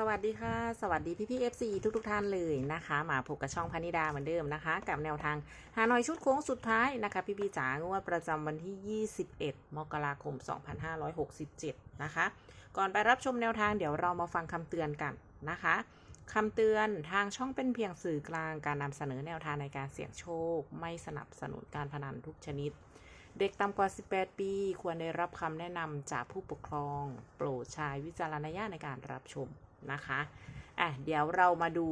สวัสดีค่ะ สวัสดีพี่พี่เอฟซีทุกทุกท่านเลยนะคะ มาพบกับช่องพานิดาเหมือนเดิมนะคะ กับแนวทางฮาหน่อยชุดโค้งสุดท้ายนะคะ พี่พี่จ๋างวดประจำวันที่ 21 มกราคม 2567 นะคะ ก่อนไปรับชมแนวทางเดี๋ยวเรามาฟังคำเตือนกันนะคะคำเตือนทางช่องเป็นเพียงสื่อกลางการนำเสนอแนวทางในการเสี่ยงโชค ไม่สนับสนุนการพนันทุกชนิด เด็กต่ำกว่า 18 ปี ควรได้รับคำแนะนำจากผู้ปกครอง โปรดใช้วิจารณญาณในการรับชม นะคะอะเดี๋ยวเรามาดู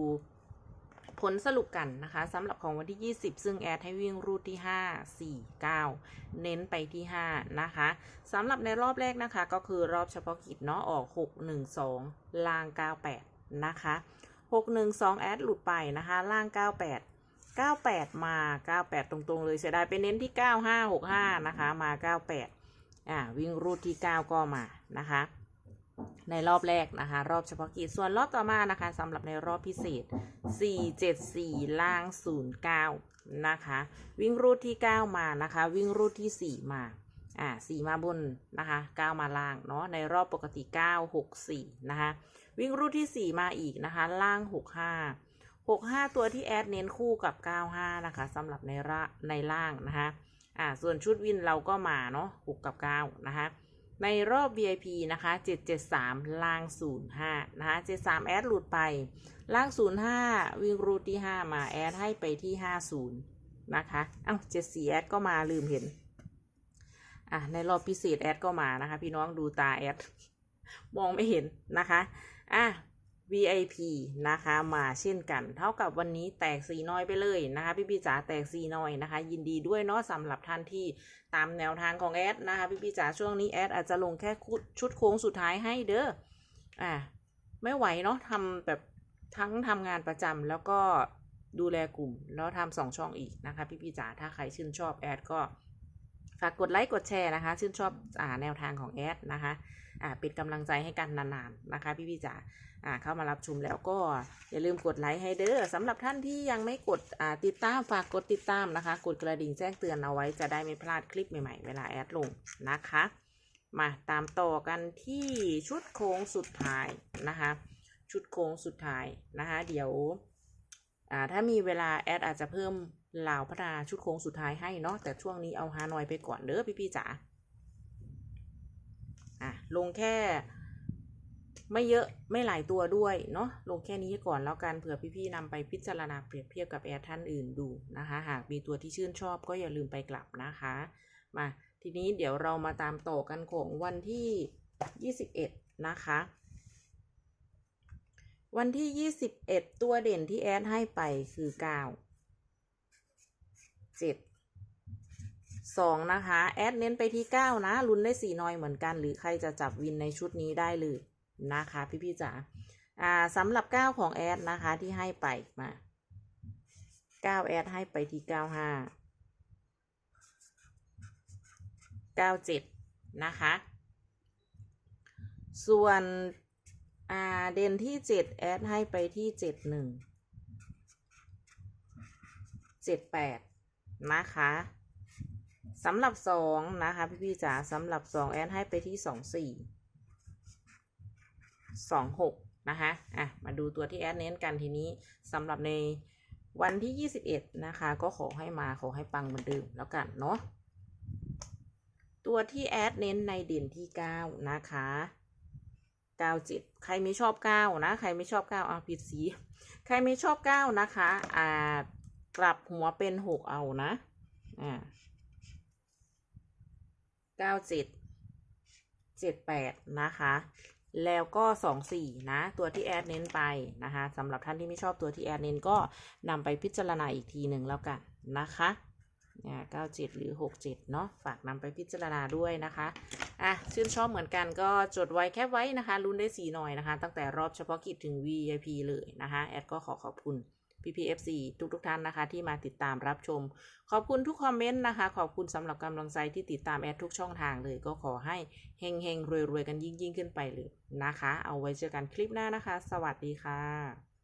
ผลสรุปกันนะคะสำหรับของวันที่ 20 ซึ่งแอดให้วิ่งรูทที่ 5 4 9 เน้นไปที่ 5 นะคะสำหรับในรอบแรกนะคะ ก็คือรอบเฉพาะกิจเนาะออก 6 1 2 ล่าง 98 นะคะ 6 1 2 แอดหลุดไปนะคะ ล่าง 98 98 มา 98 ตรงๆ เลยเสียดายไปเน้นที่ 9565 นะคะ มา 98 อ่า วิ่งรูทที่ 9 ก็มานะคะ ในรอบแรกนะคะ รอบเฉพาะกิจส่วนรอบต่อมานะคะสำหรับในรอบพิเศษ 474 ล่าง 09 นะคะ วิ่งรูทที่ 9 มานะคะ วิ่งรูทที่ 4 มาอ่า4มาบนนะคะ9มาล่างเนาะในรอบปกติ 964 นะคะ วิ่งรูทที่ 4 มาอีกนะคะ ล่าง 65 65 ตัวที่แอดเน้นคู่กับ 95 นะคะสำหรับในระในล่างนะคะอ่าส่วนชุดวินเราก็มาเนาะ6กับ 9 นะคะ ในรอบ VIP นะคะ 773 ล่าง 05 นะคะ 73 แอดหลุดไป ล่าง 05 วิ่งรูทที่ 5 มา แอดให้ไปที่ 50 นะคะ เอ้า74แอดก็มาลืมเห็น อะ ในรอบพิเศษแอดก็มานะคะ พี่น้องดูตาแอด มองไม่เห็นนะคะ อะ VIP นะคะมาเช่นกัน เท่ากับวันนี้แตกสีน้อยไปเลยนะคะ พี่พี่จ๋าแตกสีน้อยนะคะ ยินดีด้วยเนาะสำหรับท่านที่ตามแนวทางของแอดนะคะ พี่พี่จ๋าช่วงนี้แอดอาจจะลงแค่ชุดโค้งสุดท้ายให้เด้ออะไม่ไหวเนาะทำแบบทั้งทำงานประจำแล้วก็ดูแลกลุ่ม แล้วทำสองช่องอีกนะคะ พี่พี่จ๋าถ้าใครชื่นชอบแอดก็ฝากกดไลค์กดแชร์นะคะ ชื่นชอบอ่าแนวทางของแอดนะคะ อ่าเป็นกำลังใจให้กันนานๆนะคะ พี่พี่จ๋าอ่าเข้ามารับชมแล้วก็อย่าลืมกดไลค์ให้เด้อสำหรับท่านที่ยังไม่กดอ่าติดตามฝากกดติดตามนะคะ กดกระดิ่งแจ้งเตือนเอาไว้จะได้ไม่พลาดคลิปใหม่ๆ เวลาแอดลงนะคะ มาตามต่อกันที่ชุดโค้งสุดท้ายนะคะ ชุดโค้งสุดท้ายนะคะ เดี๋ยวอ่าถ้ามีเวลาแอดอาจจะเพิ่มเหล่าพัฒนาชุดโค้งสุดท้ายให้เนาะแต่ช่วงนี้เอาฮานอยไปก่อนเด้อพี่ๆจ๋า ลงแค่ ไม่เยอะไม่หลายตัวด้วยเนาะลงแค่นี้ก่อนแล้วกันเผื่อพี่ๆนำไปพิจารณาเปรียบเทียบกับแอดท่านอื่นดูนะคะ หากมีตัวที่ชื่นชอบก็อย่าลืมไปกลับนะคะ มาทีนี้เดี๋ยวเรามาตามต่อกันของวันที่ 21 นะคะ วันที่ 21 ตัวเด่นที่แอดให้ไปคือ 9 7 สองนะคะ แอดเน้นไปที่เก้านะ ลุ้นได้สี่นอยเหมือนกัน หรือใครจะจับวินในชุดนี้ได้เลยนะคะ พี่พี่จ๋าอ่าสำหรับเก้าของแอดนะคะที่ให้ไปมาเก้าแอดให้ไปที่เก้าห้าเก้าเจ็ดนะคะ ส่วนอ่าเด่นที่เจ็ดแอดให้ไปที่เจ็ดหนึ่งเจ็ดแปดนะคะ สำหรับสองนะคะ พี่พี่จ๋าสำหรับสองแอดให้ไปที่สองสี่สองหกนะคะอะมาดูตัวที่แอดเน้นกันทีนี้สำหรับในวันที่ยี่สิบเอ็ดนะคะ ก็ขอให้มาขอให้ปังเหมือนเดิมแล้วกันเนาะตัวที่แอดเน้นในเด่นที่เก้านะคะเก้าจ็ดใครไม่ชอบเก้านะ ใครไม่ชอบเก้าเอาผิดสี ใครไม่ชอบเก้านะคะ อ่ากลับหัวเป็นหกเอานะ อ่า เก้าเจ็ดเจ็ดแปดนะคะ แล้วก็สองสี่นะ ตัวที่แอดเน้นไปนะคะสำหรับท่านที่ไม่ชอบตัวที่แอดเน้นก็นำไปพิจารณาอีกทีหนึ่งแล้วกันนะคะเนี่ยเก้าเจ็ดหรือหกเจ็ดเนาะฝากนำไปพิจารณาด้วยนะคะอะชื่นชอบเหมือนกันก็จดไว้แค่ไว้นะคะลุ้นได้สีหน่อยนะคะ ตั้งแต่รอบเฉพาะกิจถึง VIP เลยนะคะ แอดก็ขอขอบคุณ PPFC ทุกทุกๆท่านนะคะ ที่มาติดตามรับชม ขอบคุณทุกคอมเมนต์นะคะ ขอบคุณสำหรับกำลังใจที่ติดตามแอดทุกช่องทางเลย ก็ขอให้เฮงเฮงรวยรวยๆกันยิ่งยิ่งๆ ขึ้นไปเลยนะคะ เอาไว้เจอกันคลิปหน้านะคะ สวัสดีค่ะ